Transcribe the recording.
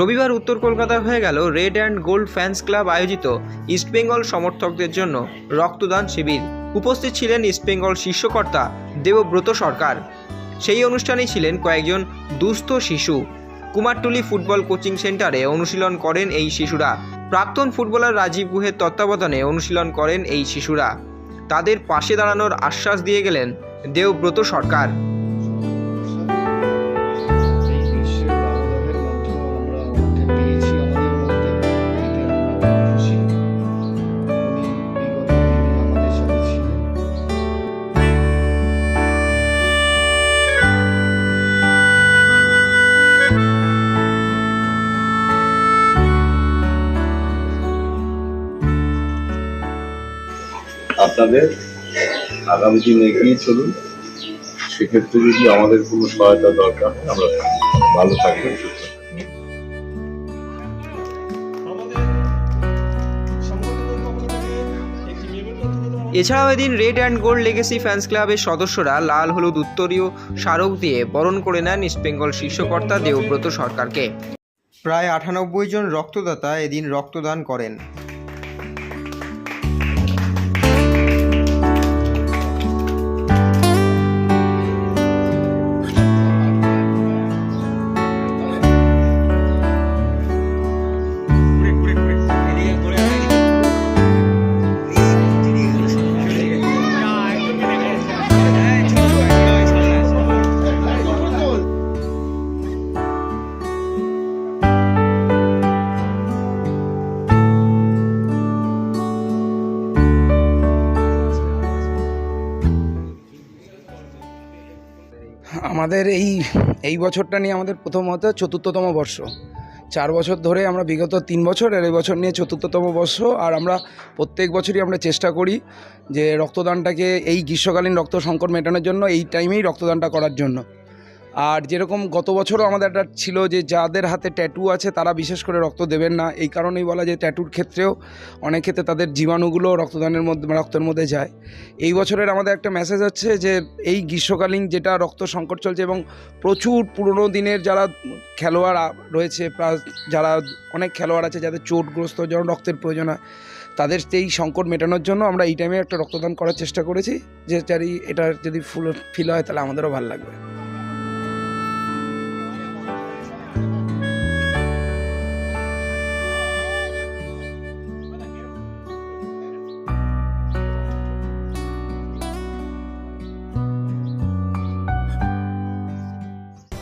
রবিবার উত্তর কলকাতায় হয়ে গেল red and gold fans club আয়োজিত ইস্টবেঙ্গল সমর্থকদের জন্য রক্তদান শিবির। উপস্থিত ছিলেন ইস্টবেঙ্গল শীর্ষকর্তা দেবব্রত সরকার। সেই অনুষ্ঠানে ছিলেন কয়েকজন দুস্থ শিশু। কুমারটুলি ফুটবল কোচিং সেন্টারে অনুশীলন করেন এই শিশুরা। প্রাক্তন ফুটবলার রাজীব গুহের তত্ত্বাবধানে অনুশীলন করেন এই শিশুরা। তাদের পাশে দাঁড়ানোর আশ্বাস দিয়ে গেলেন দেবব্রত সরকার। আপনাদের আগামী দিন এগিয়ে চলুন। সেক্ষেত্রে যদি আমাদের কোনো সহায়তা দরকার হয় আমরা ভালো থাকবেন সুস্থ এছাড়াও এদিন red and gold legacy fans ক্লাবের সদস্যরা লাল হলুদ উত্তরীয় স্মারক দিয়ে বরণ করে নেন ইস্টবেঙ্গল শীর্ষকর্তা দেবব্রত সরকারকে। প্রায় আটানব্বই জন রক্তদাতা এদিন রক্তদান করেন। আমাদের এই এই বছরটা নিয়ে আমাদের প্রথমত চতুর্থতম বর্ষ। চার বছর ধরে আমরা বিগত তিন বছর আর এই বছর নিয়ে চতুর্থতম বর্ষ। আর আমরা প্রত্যেক বছরই আমরা চেষ্টা করি যে রক্তদানটাকে এই গ্রীষ্মকালীন রক্ত সংকট মেটানোর জন্য, এই টাইমেই রক্তদানটা করার জন্য। আর যেরকম গত বছরও আমাদের একটা ছিল যে যাদের হাতে ট্যাটু আছে, তারা বিশেষ করে রক্ত দেবেন না। এই কারণেই বলা যে ট্যাটুর ক্ষেত্রেও অনেক ক্ষেত্রে তাদের জীবাণুগুলো রক্তদানের মধ্যে, রক্তের মধ্যে যায়। এই বছরের আমাদের একটা মেসেজ হচ্ছে যে, এই গ্রীষ্মকালীন যেটা রক্ত সংকট চলছে এবং প্রচুর পুরনো দিনের যারা খেলোয়াড় রয়েছে, প্লাস যারা অনেক খেলোয়াড় আছে যাদের চোটগ্রস্ত, যেমন রক্তের প্রয়োজন হয়, তাদের এই সংকট মেটানোর জন্য আমরা এই টাইমে একটা রক্তদান করার চেষ্টা করেছি। যে এটা যদি ফুল ফিল হয় তাহলে আমাদেরও ভালো লাগবে।